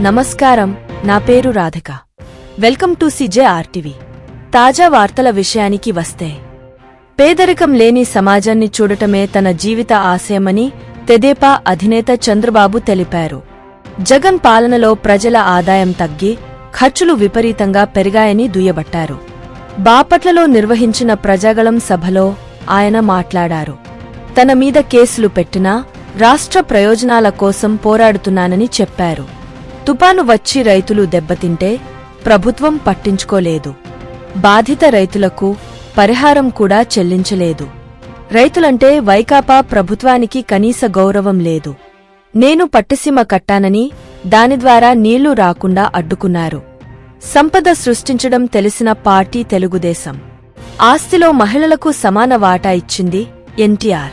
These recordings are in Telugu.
నమస్కారం నా పేరు Radhika. Welcome to CJ RTV. తాజా వార్తల విషయానికి వస్తే పేదరికం లేని సమాజాన్ని చూడటమే తన జీవిత ఆశయమని తెదేపా అధినేత చంద్రబాబు తెలిపారు. జగన్ పాలనలో ప్రజల ఆదాయం తగ్గి ఖర్చులు విపరీతంగా పెరిగాయని దుయ్యబట్టారు. బాపట్లలో నిర్వహించిన ప్రజాగళం సభలో ఆయన మాట్లాడారు. తన మీద కేసులు పెట్టినా రాష్ట్ర ప్రయోజనాల కోసం పోరాడుతున్నానని చెప్పారు. తుపాను వచ్చి రైతులు దెబ్బతింటే ప్రభుత్వం పట్టించుకోలేదు. బాధిత రైతులకు పరిహారం కూడా చెల్లించలేదు. రైతులంటే వైకాపా ప్రభుత్వానికి కనీస గౌరవం లేదు. నేను పట్టిసీమ కట్టానని దాని ద్వారా నీళ్ళు రాకుండా అడ్డుకున్నారు. సంపద సృష్టించడం తెలిసిన పార్టీ తెలుగుదేశం. ఆస్తిలో మహిళలకు సమాన వాటా ఇచ్చింది ఎన్టీఆర్.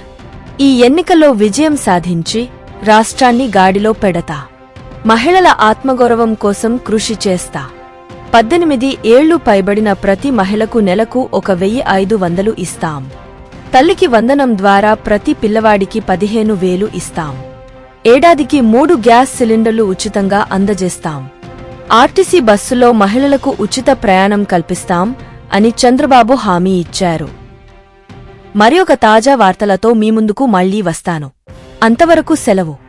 ఈ ఎన్నికల్లో విజయం సాధించి రాష్ట్రాన్ని గాడిలో పెడతా. మహిళల ఆత్మగౌరవం కోసం కృషి చేస్తా. పద్దెనిమిది ఏళ్ళు పైబడిన ప్రతి మహిళకు నెలకు ఒక వెయ్యి ఐదు వందలు ఇస్తాం. తల్లికి వందనం ద్వారా ప్రతి పిల్లవాడికి పదిహేను వేలు ఇస్తాం. ఏడాదికి మూడు గ్యాస్ సిలిండర్లు ఉచితంగా అందజేస్తాం. ఆర్టీసీ బస్సులో మహిళలకు ఉచిత ప్రయాణం కల్పిస్తాం అని చంద్రబాబు హామీ ఇచ్చారు. మరి ఒక తాజా వార్తలతో మీ ముందుకు మళ్ళీ వస్తాను. అంతవరకు సెలవు.